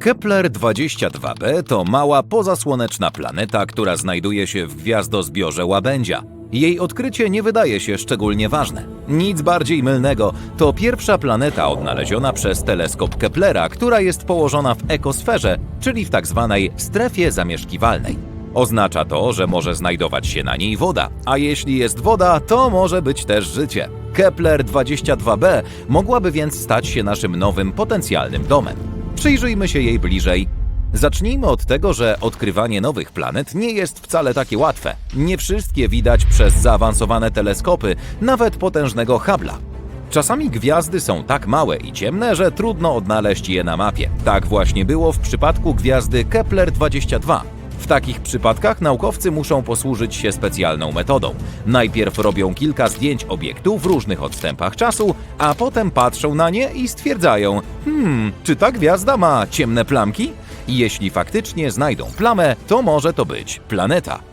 Kepler 22b to mała pozasłoneczna planeta, która znajduje się w gwiazdozbiorze łabędzia. Jej odkrycie nie wydaje się szczególnie ważne. Nic bardziej mylnego, to pierwsza planeta odnaleziona przez teleskop Keplera, która jest położona w ekosferze, czyli w tak zwanej strefie zamieszkiwalnej. Oznacza to, że może znajdować się na niej woda, a jeśli jest woda, to może być też życie. Kepler 22b mogłaby więc stać się naszym nowym potencjalnym domem. Przyjrzyjmy się jej bliżej. Zacznijmy od tego, że odkrywanie nowych planet nie jest wcale takie łatwe. Nie wszystkie widać przez zaawansowane teleskopy, nawet potężnego Hubble'a. Czasami gwiazdy są tak małe i ciemne, że trudno odnaleźć je na mapie. Tak właśnie było w przypadku gwiazdy Kepler 22. W takich przypadkach naukowcy muszą posłużyć się specjalną metodą. Najpierw robią kilka zdjęć obiektu w różnych odstępach czasu, a potem patrzą na nie i stwierdzają: Hmm, czy ta gwiazda ma ciemne plamki? Jeśli faktycznie znajdą plamę, to może to być planeta.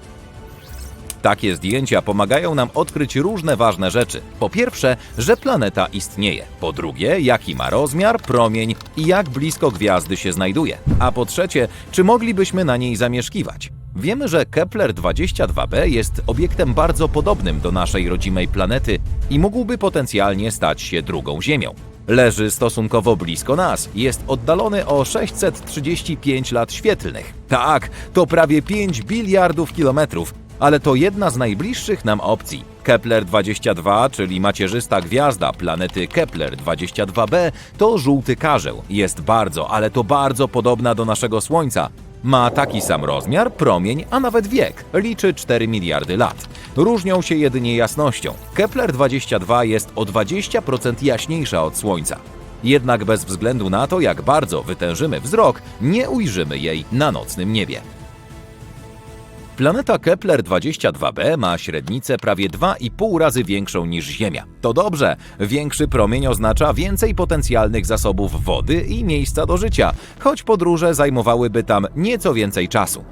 Takie zdjęcia pomagają nam odkryć różne ważne rzeczy. Po pierwsze, że planeta istnieje. Po drugie, jaki ma rozmiar, promień i jak blisko gwiazdy się znajduje. A po trzecie, czy moglibyśmy na niej zamieszkiwać. Wiemy, że Kepler 22b jest obiektem bardzo podobnym do naszej rodzimej planety i mógłby potencjalnie stać się drugą Ziemią. Leży stosunkowo blisko nas, jest oddalony o 635 lat świetlnych. Tak, to prawie 5 biliardów kilometrów, ale to jedna z najbliższych nam opcji. Kepler 22, czyli macierzysta gwiazda planety Kepler 22b, to żółty karzeł. Jest bardzo, ale to bardzo podobna do naszego Słońca. Ma taki sam rozmiar, promień, a nawet wiek. Liczy 4 miliardy lat. Różnią się jedynie jasnością. Kepler 22 jest o 20% jaśniejsza od Słońca. Jednak bez względu na to, jak bardzo wytężymy wzrok, nie ujrzymy jej na nocnym niebie. Planeta Kepler 22b ma średnicę prawie 2,5 razy większą niż Ziemia. To dobrze, większy promień oznacza więcej potencjalnych zasobów wody i miejsca do życia, choć podróże zajmowałyby tam nieco więcej czasu.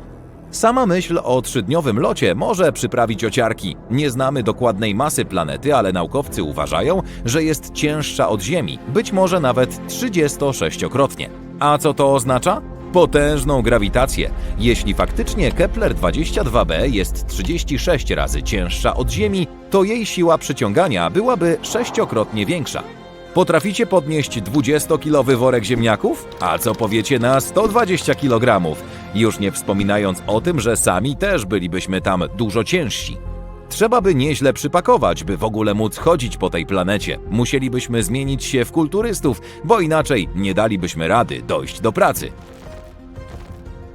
Sama myśl o trzydniowym locie może przyprawić ociarki. Nie znamy dokładnej masy planety, ale naukowcy uważają, że jest cięższa od Ziemi, być może nawet 36-krotnie. A co to oznacza? Potężną grawitację. Jeśli faktycznie Kepler 22b jest 36 razy cięższa od Ziemi, to jej siła przyciągania byłaby sześciokrotnie większa. Potraficie podnieść 20-kilowy worek ziemniaków? A co powiecie na 120 kg? Już nie wspominając o tym, że sami też bylibyśmy tam dużo ciężsi. Trzeba by nieźle przypakować, by w ogóle móc chodzić po tej planecie. Musielibyśmy zmienić się w kulturystów, bo inaczej nie dalibyśmy rady dojść do pracy.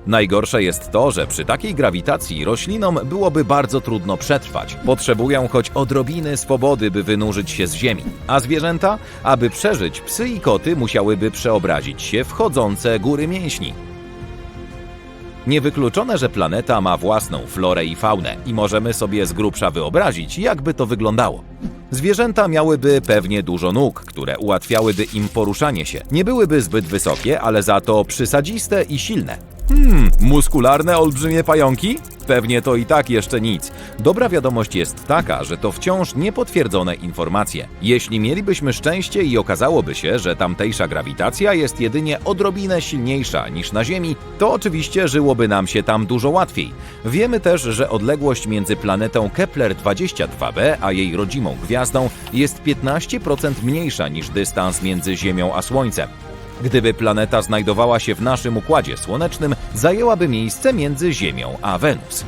Najgorsze jest to, że przy takiej grawitacji roślinom byłoby bardzo trudno przetrwać. Potrzebują choć odrobiny swobody, by wynurzyć się z ziemi. A zwierzęta, aby przeżyć, psy i koty musiałyby przeobrazić się w chodzące góry mięśni. Niewykluczone, że planeta ma własną florę i faunę i możemy sobie z grubsza wyobrazić, jakby to wyglądało. Zwierzęta miałyby pewnie dużo nóg, które ułatwiałyby im poruszanie się. Nie byłyby zbyt wysokie, ale za to przysadziste i silne. Hmm, muskularne olbrzymie pająki? Pewnie to i tak jeszcze nic. Dobra wiadomość jest taka, że to wciąż niepotwierdzone informacje. Jeśli mielibyśmy szczęście i okazałoby się, że tamtejsza grawitacja jest jedynie odrobinę silniejsza niż na Ziemi, to oczywiście żyłoby nam się tam dużo łatwiej. Wiemy też, że odległość między planetą Kepler 22b a jej rodzimą gwiazdą jest 15% mniejsza niż dystans między Ziemią a Słońcem. Gdyby planeta znajdowała się w naszym układzie słonecznym, zajęłaby miejsce między Ziemią a Wenus.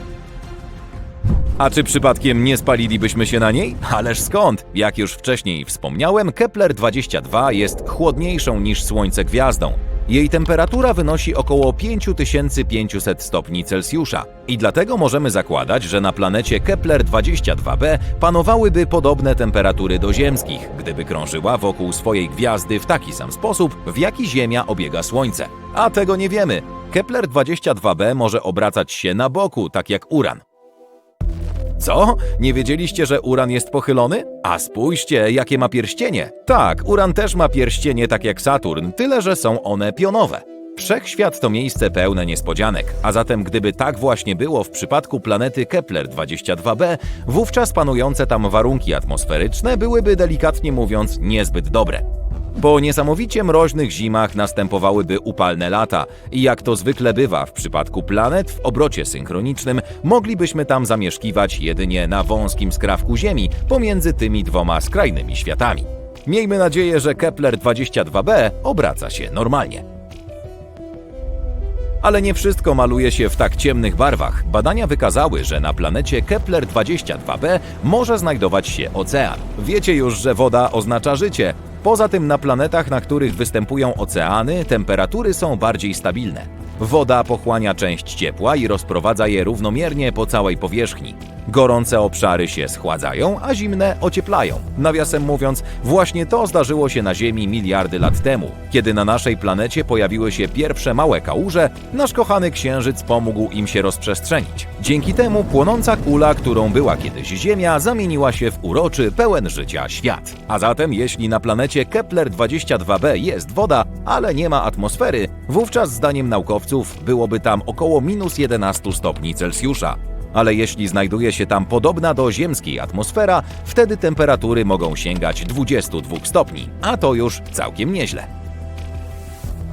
A czy przypadkiem nie spalilibyśmy się na niej? Ależ skąd? Jak już wcześniej wspomniałem, Kepler 22 jest chłodniejszą niż Słońce gwiazdą. Jej temperatura wynosi około 5500 stopni Celsjusza i dlatego możemy zakładać, że na planecie Kepler 22b panowałyby podobne temperatury do ziemskich, gdyby krążyła wokół swojej gwiazdy w taki sam sposób, w jaki Ziemia obiega Słońce. A tego nie wiemy. Kepler 22b może obracać się na boku, tak jak Uran. Co? Nie wiedzieliście, że Uran jest pochylony? A spójrzcie, jakie ma pierścienie. Tak, Uran też ma pierścienie tak jak Saturn, tyle że są one pionowe. Wszechświat to miejsce pełne niespodzianek, a zatem gdyby tak właśnie było w przypadku planety Kepler 22b, wówczas panujące tam warunki atmosferyczne byłyby delikatnie mówiąc niezbyt dobre. Po niesamowicie mroźnych zimach następowałyby upalne lata i jak to zwykle bywa w przypadku planet w obrocie synchronicznym, moglibyśmy tam zamieszkiwać jedynie na wąskim skrawku Ziemi pomiędzy tymi dwoma skrajnymi światami. Miejmy nadzieję, że Kepler 22b obraca się normalnie. Ale nie wszystko maluje się w tak ciemnych barwach. Badania wykazały, że na planecie Kepler 22b może znajdować się ocean. Wiecie już, że woda oznacza życie. Poza tym na planetach, na których występują oceany, temperatury są bardziej stabilne. Woda pochłania część ciepła i rozprowadza je równomiernie po całej powierzchni. Gorące obszary się schładzają, a zimne ocieplają. Nawiasem mówiąc, właśnie to zdarzyło się na Ziemi miliardy lat temu. Kiedy na naszej planecie pojawiły się pierwsze małe kałuże, nasz kochany Księżyc pomógł im się rozprzestrzenić. Dzięki temu płonąca kula, którą była kiedyś Ziemia, zamieniła się w uroczy, pełen życia świat. A zatem, jeśli na planecie Kepler 22b jest woda, ale nie ma atmosfery, wówczas zdaniem naukowców byłoby tam około minus 11 stopni Celsjusza. Ale jeśli znajduje się tam podobna do ziemskiej atmosfera, wtedy temperatury mogą sięgać 22 stopni, a to już całkiem nieźle.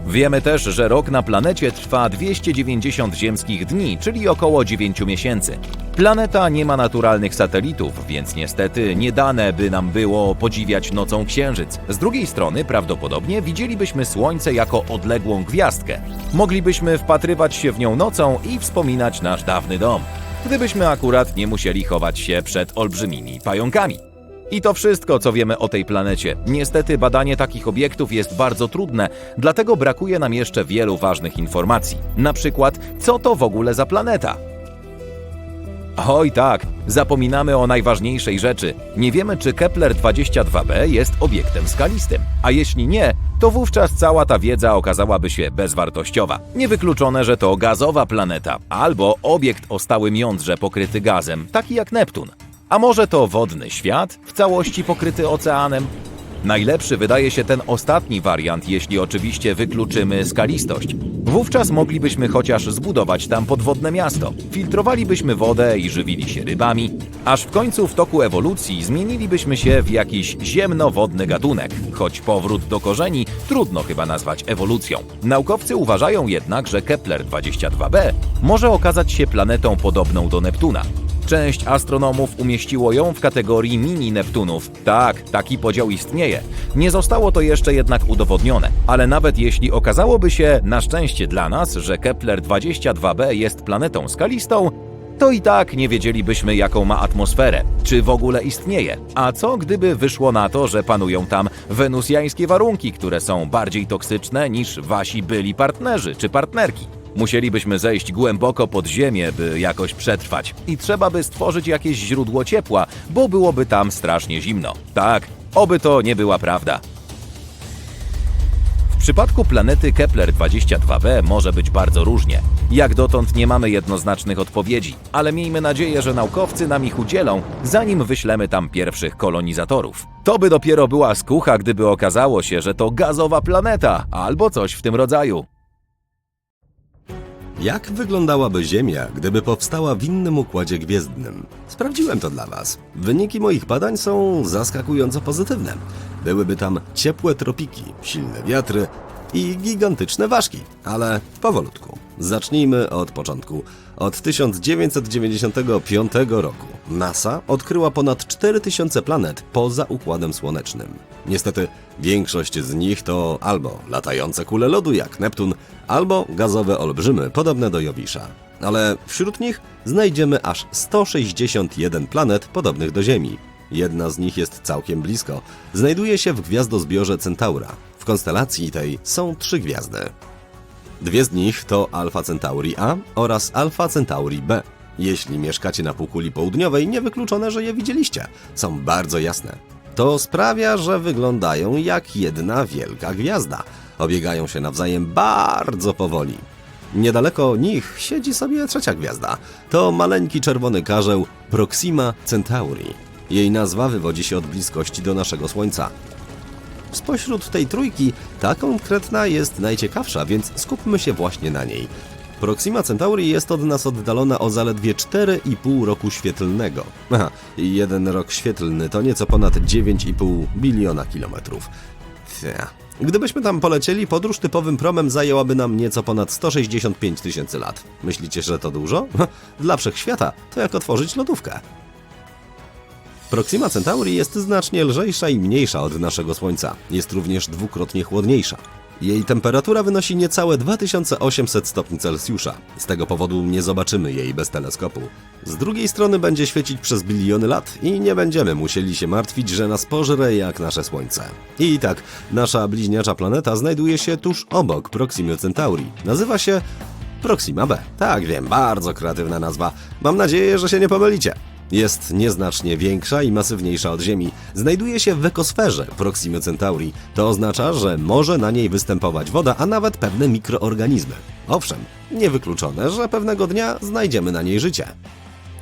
Wiemy też, że rok na planecie trwa 290 ziemskich dni, czyli około 9 miesięcy. Planeta nie ma naturalnych satelitów, więc niestety nie dane by nam było podziwiać nocą księżyc. Z drugiej strony prawdopodobnie widzielibyśmy Słońce jako odległą gwiazdkę. Moglibyśmy wpatrywać się w nią nocą i wspominać nasz dawny dom. Gdybyśmy akurat nie musieli chować się przed olbrzymimi pająkami. I to wszystko, co wiemy o tej planecie. Niestety badanie takich obiektów jest bardzo trudne, dlatego brakuje nam jeszcze wielu ważnych informacji. Na przykład, co to w ogóle za planeta? Oj tak, zapominamy o najważniejszej rzeczy. Nie wiemy, czy Kepler 22b jest obiektem skalistym. A jeśli nie, to wówczas cała ta wiedza okazałaby się bezwartościowa. Niewykluczone, że to gazowa planeta, albo obiekt o stałym jądrze pokryty gazem, taki jak Neptun. A może to wodny świat, w całości pokryty oceanem? Najlepszy wydaje się ten ostatni wariant, jeśli oczywiście wykluczymy skalistość. Wówczas moglibyśmy chociaż zbudować tam podwodne miasto. Filtrowalibyśmy wodę i żywili się rybami, aż w końcu w toku ewolucji zmienilibyśmy się w jakiś ziemnowodny gatunek, choć powrót do korzeni trudno chyba nazwać ewolucją. Naukowcy uważają jednak, że Kepler 22b może okazać się planetą podobną do Neptuna. Część astronomów umieściło ją w kategorii mini Neptunów. Tak, taki podział istnieje. Nie zostało to jeszcze jednak udowodnione, ale nawet jeśli okazałoby się, na szczęście dla nas, że Kepler 22b jest planetą skalistą, to i tak nie wiedzielibyśmy, jaką ma atmosferę, czy w ogóle istnieje. A co gdyby wyszło na to, że panują tam wenusjańskie warunki, które są bardziej toksyczne niż wasi byli partnerzy czy partnerki? Musielibyśmy zejść głęboko pod ziemię, by jakoś przetrwać. I trzeba by stworzyć jakieś źródło ciepła, bo byłoby tam strasznie zimno. Tak, oby to nie była prawda. W przypadku planety Kepler 22b może być bardzo różnie. Jak dotąd nie mamy jednoznacznych odpowiedzi, ale miejmy nadzieję, że naukowcy nam ich udzielą, zanim wyślemy tam pierwszych kolonizatorów. To by dopiero była skucha, gdyby okazało się, że to gazowa planeta albo coś w tym rodzaju. Jak wyglądałaby Ziemia, gdyby powstała w innym układzie gwiezdnym? Sprawdziłem to dla Was. Wyniki moich badań są zaskakująco pozytywne. Byłyby tam ciepłe tropiki, silne wiatry i gigantyczne ważki, ale powolutku. Zacznijmy od początku. Od 1995 roku NASA odkryła ponad 4000 planet poza Układem Słonecznym. Niestety większość z nich to albo latające kule lodu jak Neptun, albo gazowe olbrzymy podobne do Jowisza. Ale wśród nich znajdziemy aż 161 planet podobnych do Ziemi. Jedna z nich jest całkiem blisko. Znajduje się w gwiazdozbiorze Centaura. W konstelacji tej są trzy gwiazdy. Dwie z nich to Alpha Centauri A oraz Alpha Centauri B. Jeśli mieszkacie na półkuli południowej, niewykluczone, że je widzieliście. Są bardzo jasne. To sprawia, że wyglądają jak jedna wielka gwiazda. Obiegają się nawzajem bardzo powoli. Niedaleko nich siedzi sobie trzecia gwiazda. To maleńki czerwony karzeł Proxima Centauri. Jej nazwa wywodzi się od bliskości do naszego Słońca. Spośród tej trójki ta konkretna jest najciekawsza, więc skupmy się właśnie na niej. Proxima Centauri jest od nas oddalona o zaledwie 4,5 roku świetlnego. Aha, jeden rok świetlny to nieco ponad 9,5 biliona kilometrów. Gdybyśmy tam polecieli, podróż typowym promem zajęłaby nam nieco ponad 165 tysięcy lat. Myślicie, że to dużo? Dla wszechświata to jak otworzyć lodówkę. Proxima Centauri jest znacznie lżejsza i mniejsza od naszego Słońca. Jest również dwukrotnie chłodniejsza. Jej temperatura wynosi niecałe 2800 stopni Celsjusza. Z tego powodu nie zobaczymy jej bez teleskopu. Z drugiej strony będzie świecić przez biliony lat i nie będziemy musieli się martwić, że nas pożre jak nasze Słońce. I tak, nasza bliźniacza planeta znajduje się tuż obok Proximy Centauri. Nazywa się Proxima B. Tak, wiem, bardzo kreatywna nazwa. Mam nadzieję, że się nie pomylicie. Jest nieznacznie większa i masywniejsza od Ziemi. Znajduje się w ekosferze Proximy Centauri. To oznacza, że może na niej występować woda, a nawet pewne mikroorganizmy. Owszem, niewykluczone, że pewnego dnia znajdziemy na niej życie.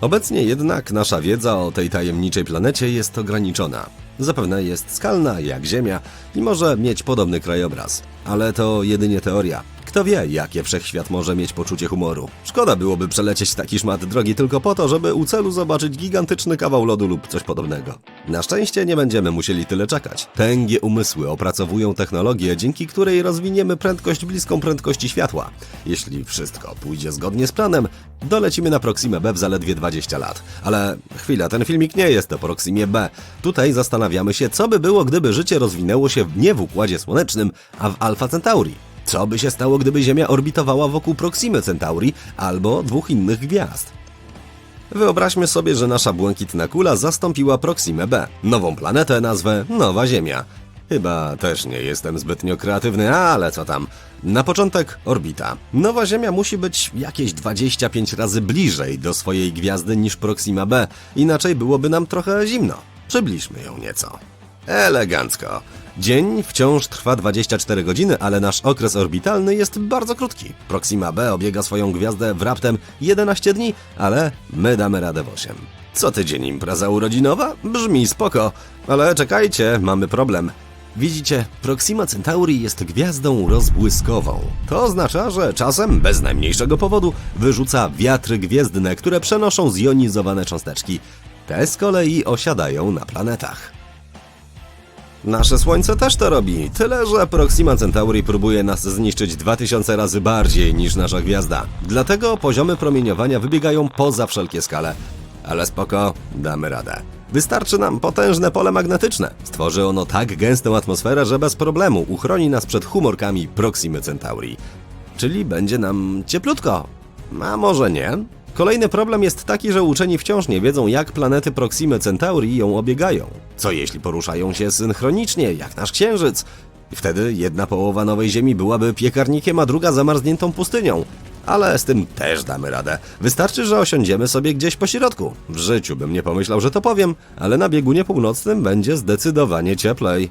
Obecnie jednak nasza wiedza o tej tajemniczej planecie jest ograniczona. Zapewne jest skalna jak Ziemia i może mieć podobny krajobraz. Ale to jedynie teoria. Kto wie, jakie wszechświat może mieć poczucie humoru. Szkoda byłoby przelecieć taki szmat drogi tylko po to, żeby u celu zobaczyć gigantyczny kawał lodu lub coś podobnego. Na szczęście nie będziemy musieli tyle czekać. Tęgie umysły opracowują technologię, dzięki której rozwiniemy prędkość bliską prędkości światła. Jeśli wszystko pójdzie zgodnie z planem, dolecimy na Proximę B w zaledwie 20 lat. Ale chwila, ten filmik nie jest o Proximie B. Tutaj zastanawiamy się, co by było, gdyby życie rozwinęło się nie w Układzie Słonecznym, a w Alpha Centauri. Co by się stało, gdyby Ziemia orbitowała wokół Proximy Centauri albo dwóch innych gwiazd? Wyobraźmy sobie, że nasza błękitna kula zastąpiła Proximę B, nową planetę nazwę Nowa Ziemia. Chyba też nie jestem zbytnio kreatywny, ale co tam. Na początek orbita. Nowa Ziemia musi być jakieś 25 razy bliżej do swojej gwiazdy niż Proxima B, inaczej byłoby nam trochę zimno. Przybliżmy ją nieco. Elegancko. Dzień wciąż trwa 24 godziny, ale nasz okres orbitalny jest bardzo krótki. Proxima B obiega swoją gwiazdę w raptem 11 dni, ale my damy radę w 8. Co tydzień impreza urodzinowa? Brzmi spoko, ale czekajcie, mamy problem. Widzicie, Proxima Centauri jest gwiazdą rozbłyskową. To oznacza, że czasem, bez najmniejszego powodu, wyrzuca wiatry gwiezdne, które przenoszą zjonizowane cząsteczki. Te z kolei osiadają na planetach. Nasze Słońce też to robi, tyle że Proxima Centauri próbuje nas zniszczyć 2000 razy bardziej niż nasza gwiazda. Dlatego poziomy promieniowania wybiegają poza wszelkie skale. Ale spoko, damy radę. Wystarczy nam potężne pole magnetyczne. Stworzy ono tak gęstą atmosferę, że bez problemu uchroni nas przed humorkami Proximy Centauri. Czyli będzie nam cieplutko. A może nie? Kolejny problem jest taki, że uczeni wciąż nie wiedzą, jak planety Proximy Centauri ją obiegają. Co jeśli poruszają się synchronicznie, jak nasz Księżyc? Wtedy jedna połowa Nowej Ziemi byłaby piekarnikiem, a druga zamarzniętą pustynią. Ale z tym też damy radę. Wystarczy, że osiądziemy sobie gdzieś po środku. W życiu bym nie pomyślał, że to powiem, ale na biegunie północnym będzie zdecydowanie cieplej.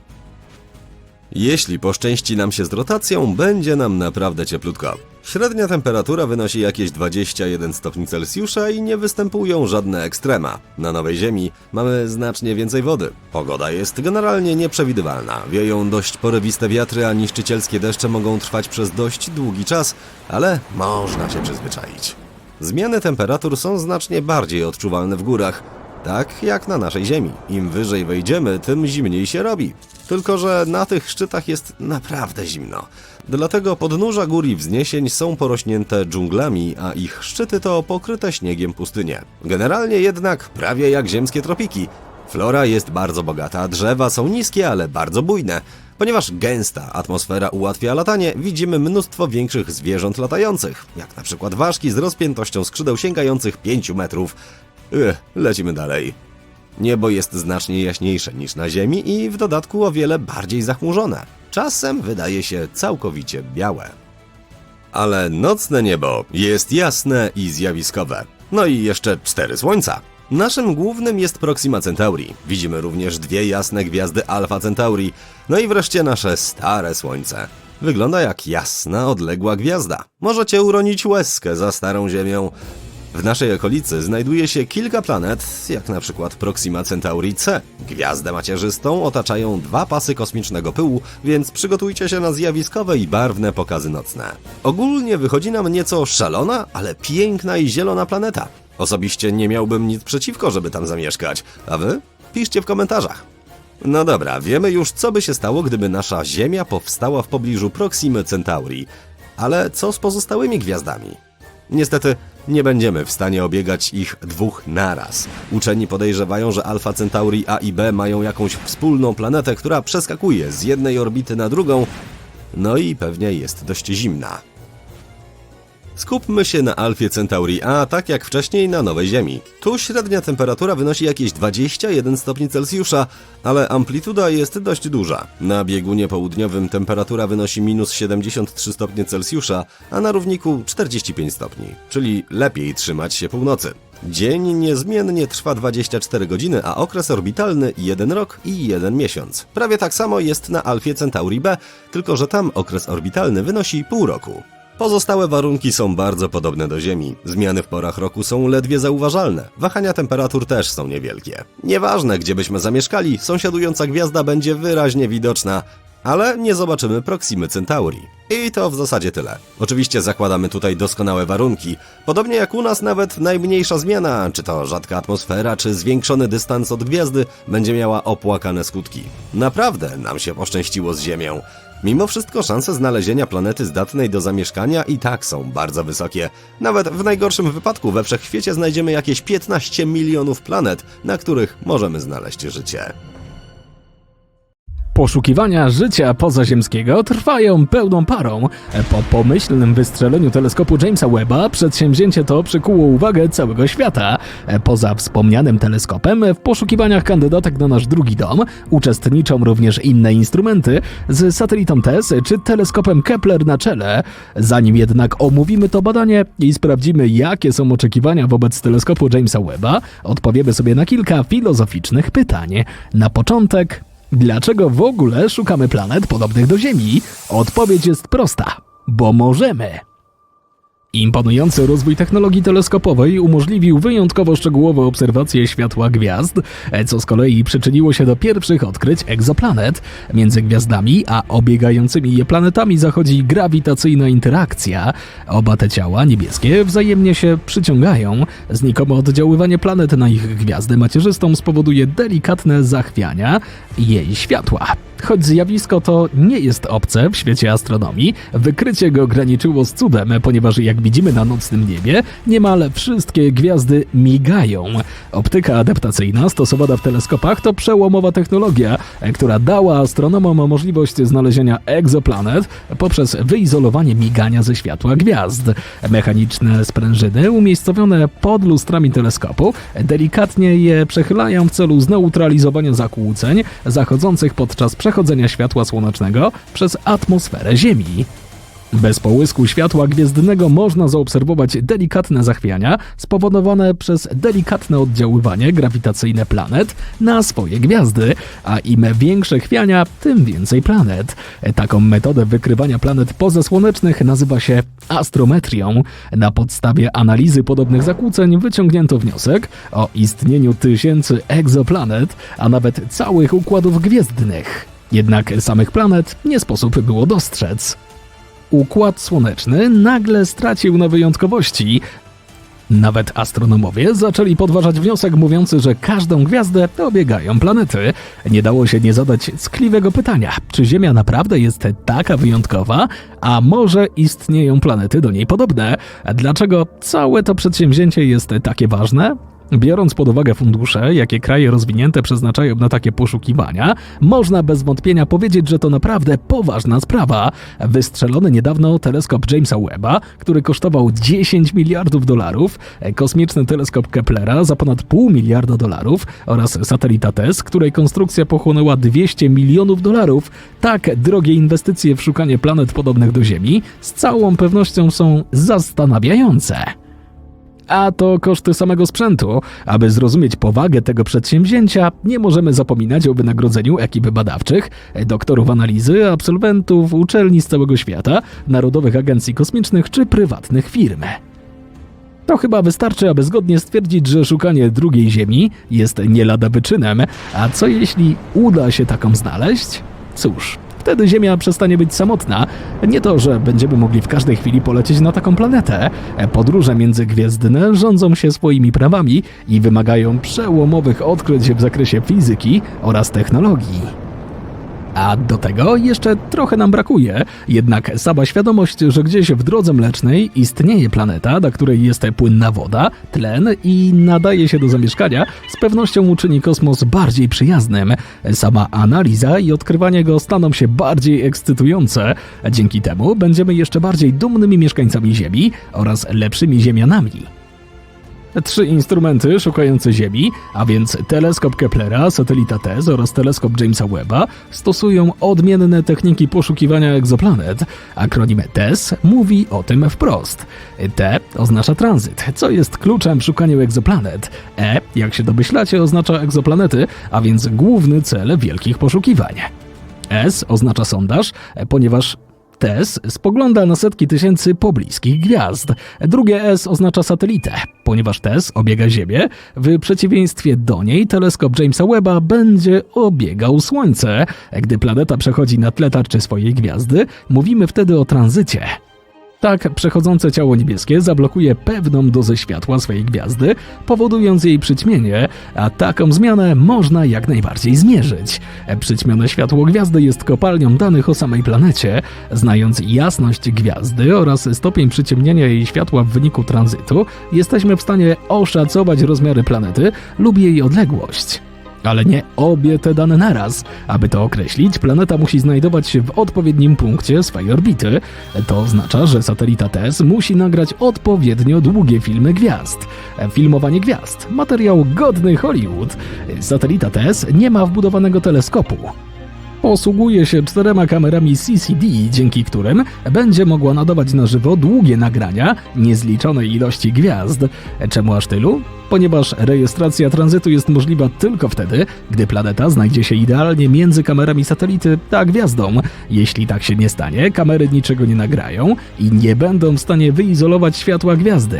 Jeśli poszczęści nam się z rotacją, będzie nam naprawdę cieplutko. Średnia temperatura wynosi jakieś 21 stopni Celsjusza i nie występują żadne ekstrema. Na Nowej Ziemi mamy znacznie więcej wody. Pogoda jest generalnie nieprzewidywalna. Wieją dość porywiste wiatry, a niszczycielskie deszcze mogą trwać przez dość długi czas, ale można się przyzwyczaić. Zmiany temperatur są znacznie bardziej odczuwalne w górach. Tak jak na naszej Ziemi. Im wyżej wejdziemy, tym zimniej się robi. Tylko, że na tych szczytach jest naprawdę zimno. Dlatego podnóża gór i wzniesień są porośnięte dżunglami, a ich szczyty to pokryte śniegiem pustynie. Generalnie jednak prawie jak ziemskie tropiki. Flora jest bardzo bogata, drzewa są niskie, ale bardzo bujne. Ponieważ gęsta atmosfera ułatwia latanie, widzimy mnóstwo większych zwierząt latających, jak na przykład ważki z rozpiętością skrzydeł sięgających 5 metrów. Ech, lecimy dalej. Niebo jest znacznie jaśniejsze niż na Ziemi i w dodatku o wiele bardziej zachmurzone. Czasem wydaje się całkowicie białe. Ale nocne niebo jest jasne i zjawiskowe. No i jeszcze cztery słońca. Naszym głównym jest Proxima Centauri. Widzimy również dwie jasne gwiazdy Alpha Centauri. No i wreszcie nasze stare słońce. Wygląda jak jasna, odległa gwiazda. Możecie uronić łezkę za starą Ziemią. W naszej okolicy znajduje się kilka planet, jak na przykład Proxima Centauri C. Gwiazdę macierzystą otaczają dwa pasy kosmicznego pyłu, więc przygotujcie się na zjawiskowe i barwne pokazy nocne. Ogólnie wychodzi nam nieco szalona, ale piękna i zielona planeta. Osobiście nie miałbym nic przeciwko, żeby tam zamieszkać. A wy? Piszcie w komentarzach. No dobra, wiemy już, co by się stało, gdyby nasza Ziemia powstała w pobliżu Proximy Centauri. Ale co z pozostałymi gwiazdami? Niestety, nie będziemy w stanie obiegać ich dwóch naraz. Uczeni podejrzewają, że Alfa Centauri A i B mają jakąś wspólną planetę, która przeskakuje z jednej orbity na drugą, no i pewnie jest dość zimna. Skupmy się na Alfie Centauri A, tak jak wcześniej na Nowej Ziemi. Tu średnia temperatura wynosi jakieś 21 stopni Celsjusza, ale amplituda jest dość duża. Na biegunie południowym temperatura wynosi minus 73 stopnie Celsjusza, a na równiku 45 stopni, czyli lepiej trzymać się północy. Dzień niezmiennie trwa 24 godziny, a okres orbitalny 1 rok i 1 miesiąc. Prawie tak samo jest na Alfie Centauri B, tylko że tam okres orbitalny wynosi pół roku. Pozostałe warunki są bardzo podobne do Ziemi. Zmiany w porach roku są ledwie zauważalne. Wahania temperatur też są niewielkie. Nieważne, gdzie byśmy zamieszkali, sąsiadująca gwiazda będzie wyraźnie widoczna, ale nie zobaczymy Proximy Centauri. I to w zasadzie tyle. Oczywiście zakładamy tutaj doskonałe warunki. Podobnie jak u nas nawet najmniejsza zmiana, czy to rzadka atmosfera, czy zwiększony dystans od gwiazdy, będzie miała opłakane skutki. Naprawdę nam się poszczęściło z Ziemią. Mimo wszystko szanse znalezienia planety zdatnej do zamieszkania i tak są bardzo wysokie. Nawet w najgorszym wypadku we wszechświecie znajdziemy jakieś 15 milionów planet, na których możemy znaleźć życie. Poszukiwania życia pozaziemskiego trwają pełną parą. Po pomyślnym wystrzeleniu teleskopu Jamesa Webba przedsięwzięcie to przykuło uwagę całego świata. Poza wspomnianym teleskopem w poszukiwaniach kandydatek na nasz drugi dom uczestniczą również inne instrumenty z satelitą TESS czy teleskopem Kepler na czele. Zanim jednak omówimy to badanie i sprawdzimy jakie są oczekiwania wobec teleskopu Jamesa Webba, odpowiemy sobie na kilka filozoficznych pytań. Na początek Dlaczego w ogóle szukamy planet podobnych do Ziemi? Odpowiedź jest prosta: bo możemy. Imponujący rozwój technologii teleskopowej umożliwił wyjątkowo szczegółowe obserwacje światła gwiazd, co z kolei przyczyniło się do pierwszych odkryć egzoplanet. Między gwiazdami a obiegającymi je planetami zachodzi grawitacyjna interakcja. Oba te ciała niebieskie wzajemnie się przyciągają. Znikome oddziaływanie planet na ich gwiazdę macierzystą spowoduje delikatne zachwiania jej światła. Choć zjawisko to nie jest obce w świecie astronomii, wykrycie go graniczyło z cudem, ponieważ jak widzimy na nocnym niebie, niemal wszystkie gwiazdy migają. Optyka adaptacyjna stosowana w teleskopach to przełomowa technologia, która dała astronomom możliwość znalezienia egzoplanet poprzez wyizolowanie migania ze światła gwiazd. Mechaniczne sprężyny umiejscowione pod lustrami teleskopu delikatnie je przechylają w celu zneutralizowania zakłóceń zachodzących podczas przechodzenia światła słonecznego przez atmosferę Ziemi. Bez połysku światła gwiezdnego można zaobserwować delikatne zachwiania spowodowane przez delikatne oddziaływanie grawitacyjne planet na swoje gwiazdy, a im większe chwiania, tym więcej planet. Taką metodę wykrywania planet pozasłonecznych nazywa się astrometrią. Na podstawie analizy podobnych zakłóceń wyciągnięto wniosek o istnieniu tysięcy egzoplanet, a nawet całych układów gwiezdnych. Jednak samych planet nie sposób było dostrzec. Układ Słoneczny nagle stracił na wyjątkowości. Nawet astronomowie zaczęli podważać wniosek mówiący, że każdą gwiazdę obiegają planety. Nie dało się nie zadać ckliwego pytania, czy Ziemia naprawdę jest taka wyjątkowa, a może istnieją planety do niej podobne? Dlaczego całe to przedsięwzięcie jest takie ważne? Biorąc pod uwagę fundusze, jakie kraje rozwinięte przeznaczają na takie poszukiwania, można bez wątpienia powiedzieć, że to naprawdę poważna sprawa. Wystrzelony niedawno teleskop Jamesa Webba, który kosztował 10 miliardów dolarów, kosmiczny teleskop Keplera za ponad pół miliarda dolarów oraz satelita TESS, której konstrukcja pochłonęła 200 milionów dolarów, tak drogie inwestycje w szukanie planet podobnych do Ziemi z całą pewnością są zastanawiające a to koszty samego sprzętu. Aby zrozumieć powagę tego przedsięwzięcia, nie możemy zapominać o wynagrodzeniu ekipy badawczych, doktorów analizy, absolwentów uczelni z całego świata, narodowych agencji kosmicznych czy prywatnych firm. To chyba wystarczy, aby zgodnie stwierdzić, że szukanie drugiej Ziemi jest nie lada wyczynem. A co jeśli uda się taką znaleźć? Cóż, Wtedy Ziemia przestanie być samotna. Nie to, że będziemy mogli w każdej chwili polecieć na taką planetę. Podróże międzygwiezdne rządzą się swoimi prawami i wymagają przełomowych odkryć w zakresie fizyki oraz technologii. A do tego jeszcze trochę nam brakuje. Jednak sama świadomość, że gdzieś w drodze mlecznej istnieje planeta, na której jest płynna woda, tlen i nadaje się do zamieszkania, z pewnością uczyni kosmos bardziej przyjaznym. Sama analiza i odkrywanie go staną się bardziej ekscytujące. Dzięki temu będziemy jeszcze bardziej dumnymi mieszkańcami Ziemi oraz lepszymi Ziemianami. Trzy instrumenty szukające Ziemi, a więc teleskop Keplera, satelita TESS oraz teleskop Jamesa Webba, stosują odmienne techniki poszukiwania egzoplanet. Akronim TESS mówi o tym wprost. T oznacza tranzyt, co jest kluczem w szukaniu egzoplanet. E, jak się domyślacie, oznacza egzoplanety, a więc główny cel wielkich poszukiwań. S oznacza sondaż, ponieważ TESS spogląda na setki tysięcy pobliskich gwiazd. Drugie S oznacza satelitę, ponieważ TESS obiega Ziemię. W przeciwieństwie do niej teleskop Jamesa Webba będzie obiegał Słońce. Gdy planeta przechodzi na tle tarczy swojej gwiazdy, mówimy wtedy o tranzycie. Tak, przechodzące ciało niebieskie zablokuje pewną dozę światła swej gwiazdy, powodując jej przyćmienie, a taką zmianę można jak najbardziej zmierzyć. Przyćmione światło gwiazdy jest kopalnią danych o samej planecie. Znając jasność gwiazdy oraz stopień przyciemnienia jej światła w wyniku tranzytu, jesteśmy w stanie oszacować rozmiary planety lub jej odległość. Ale nie obie te dane naraz. Aby to określić, planeta musi znajdować się w odpowiednim punkcie swojej orbity. To oznacza, że satelita TESS musi nagrać odpowiednio długie filmy gwiazd. Filmowanie gwiazd. Materiał godny Hollywood. Satelita TESS nie ma wbudowanego teleskopu. Posługuje się czterema kamerami CCD, dzięki którym będzie mogła nadawać na żywo długie nagrania niezliczonej ilości gwiazd. Czemu aż tylu? Ponieważ rejestracja tranzytu jest możliwa tylko wtedy, gdy planeta znajdzie się idealnie między kamerami satelity a gwiazdą. Jeśli tak się nie stanie, kamery niczego nie nagrają i nie będą w stanie wyizolować światła gwiazdy.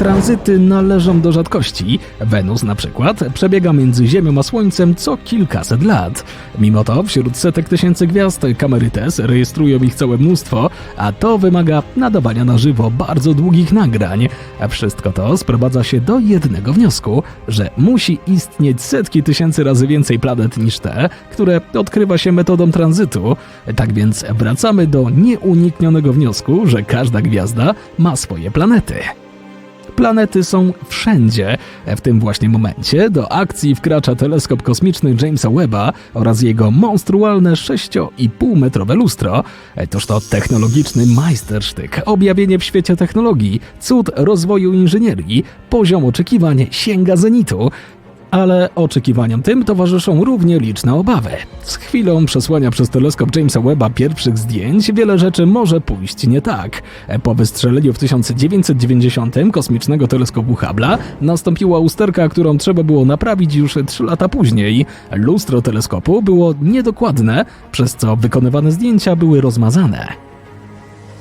Tranzyty należą do rzadkości. Wenus na przykład przebiega między Ziemią a Słońcem co kilkaset lat. Mimo to wśród setek tysięcy gwiazd kamery TESS rejestrują ich całe mnóstwo, a to wymaga nadawania na żywo bardzo długich nagrań. Wszystko to sprowadza się do jednego wniosku, że musi istnieć setki tysięcy razy więcej planet niż te, które odkrywa się metodą tranzytu. Tak więc wracamy do nieuniknionego wniosku, że każda gwiazda ma swoje planety. Planety są wszędzie. W tym właśnie momencie do akcji wkracza teleskop kosmiczny Jamesa Webba oraz jego monstrualne 6,5-metrowe lustro. Toż to technologiczny majstersztyk, objawienie w świecie technologii, cud rozwoju inżynierii, poziom oczekiwań sięga zenitu. Ale oczekiwaniom tym towarzyszą równie liczne obawy. Z chwilą przesłania przez teleskop Jamesa Webba pierwszych zdjęć wiele rzeczy może pójść nie tak. Po wystrzeleniu w 1990 kosmicznego teleskopu Hubble'a nastąpiła usterka, którą trzeba było naprawić już 3 lata później. Lustro teleskopu było niedokładne, przez co wykonywane zdjęcia były rozmazane.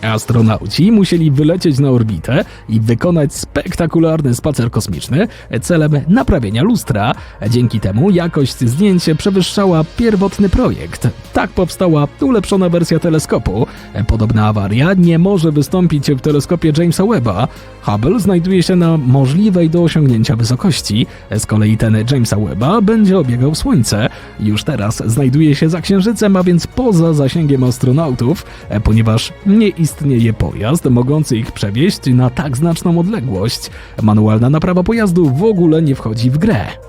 Astronauci musieli wylecieć na orbitę i wykonać spektakularny spacer kosmiczny celem naprawienia lustra. Dzięki temu jakość zdjęć przewyższała pierwotny projekt. Tak powstała ulepszona wersja teleskopu. Podobna awaria nie może wystąpić w teleskopie Jamesa Webba. Hubble znajduje się na możliwej do osiągnięcia wysokości. Z kolei ten Jamesa Webba będzie obiegał Słońce. Już teraz znajduje się za Księżycem, a więc poza zasięgiem astronautów, ponieważ nie istnieje pojazd mogący ich przewieźć na tak znaczną odległość. Manualna naprawa pojazdu w ogóle nie wchodzi w grę.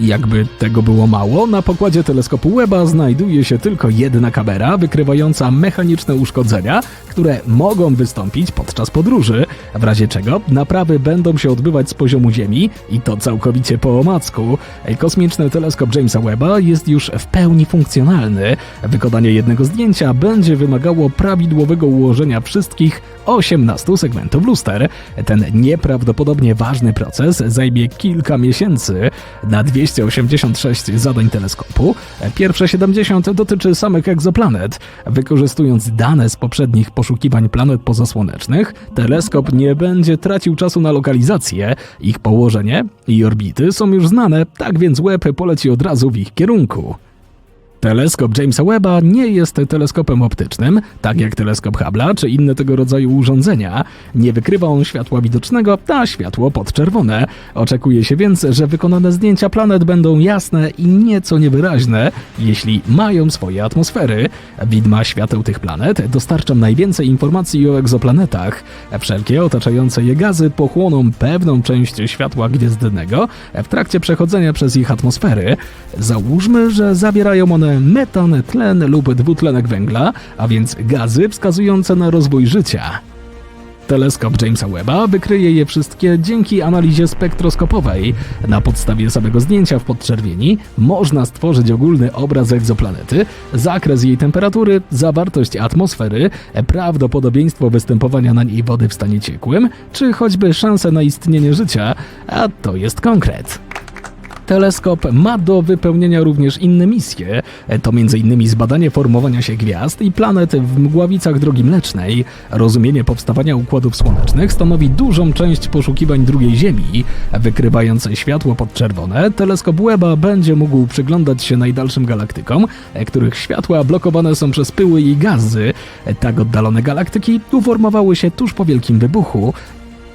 Jakby tego było mało, na pokładzie teleskopu Webba znajduje się tylko jedna kamera wykrywająca mechaniczne uszkodzenia, które mogą wystąpić podczas podróży, w razie czego naprawy będą się odbywać z poziomu Ziemi i to całkowicie po omacku. Kosmiczny teleskop Jamesa Webba jest już w pełni funkcjonalny. Wykonanie jednego zdjęcia będzie wymagało prawidłowego ułożenia wszystkich 18 segmentów luster. Ten nieprawdopodobnie ważny proces zajmie kilka miesięcy. Na 286 zadań teleskopu pierwsze 70 dotyczy samych egzoplanet. Wykorzystując dane z poprzednich poszukiwań planet pozasłonecznych, teleskop nie będzie tracił czasu na lokalizację. Ich położenie i orbity są już znane, tak więc łeb poleci od razu w ich kierunku. Teleskop Jamesa Webba nie jest teleskopem optycznym, tak jak teleskop Hubble'a czy inne tego rodzaju urządzenia. Nie wykrywa on światła widocznego, a światło podczerwone. Oczekuje się więc, że wykonane zdjęcia planet będą jasne i nieco niewyraźne, jeśli mają swoje atmosfery. Widma świateł tych planet dostarczą najwięcej informacji o egzoplanetach. Wszelkie otaczające je gazy pochłoną pewną część światła gwiezdnego w trakcie przechodzenia przez ich atmosfery. Załóżmy, że zawierają one metan, tlen lub dwutlenek węgla, a więc gazy wskazujące na rozwój życia. Teleskop Jamesa Webba wykryje je wszystkie dzięki analizie spektroskopowej. Na podstawie samego zdjęcia w podczerwieni można stworzyć ogólny obraz egzoplanety, zakres jej temperatury, zawartość atmosfery, prawdopodobieństwo występowania na niej wody w stanie ciekłym, czy choćby szanse na istnienie życia, a to jest konkret. Teleskop ma do wypełnienia również inne misje. To m.in. zbadanie formowania się gwiazd i planet w mgławicach Drogi Mlecznej. Rozumienie powstawania układów słonecznych stanowi dużą część poszukiwań drugiej Ziemi. Wykrywając światło podczerwone, teleskop Webba będzie mógł przyglądać się najdalszym galaktykom, których światła blokowane są przez pyły i gazy. Tak oddalone galaktyki uformowały się tuż po Wielkim Wybuchu,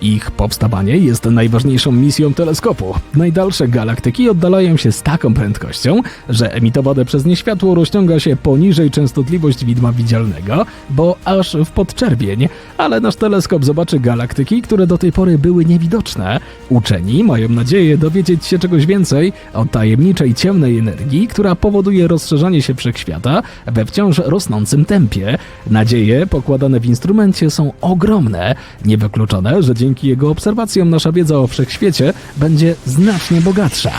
ich powstawanie jest najważniejszą misją teleskopu. Najdalsze galaktyki oddalają się z taką prędkością, że emitowane przez nie światło rozciąga się poniżej częstotliwość widma widzialnego, bo aż w podczerwień, ale nasz teleskop zobaczy galaktyki, które do tej pory były niewidoczne. Uczeni mają nadzieję dowiedzieć się czegoś więcej o tajemniczej ciemnej energii, która powoduje rozszerzanie się wszechświata we wciąż rosnącym tempie. Nadzieje pokładane w instrumencie są ogromne. Niewykluczone, że dzięki jego obserwacjom nasza wiedza o wszechświecie będzie znacznie bogatsza.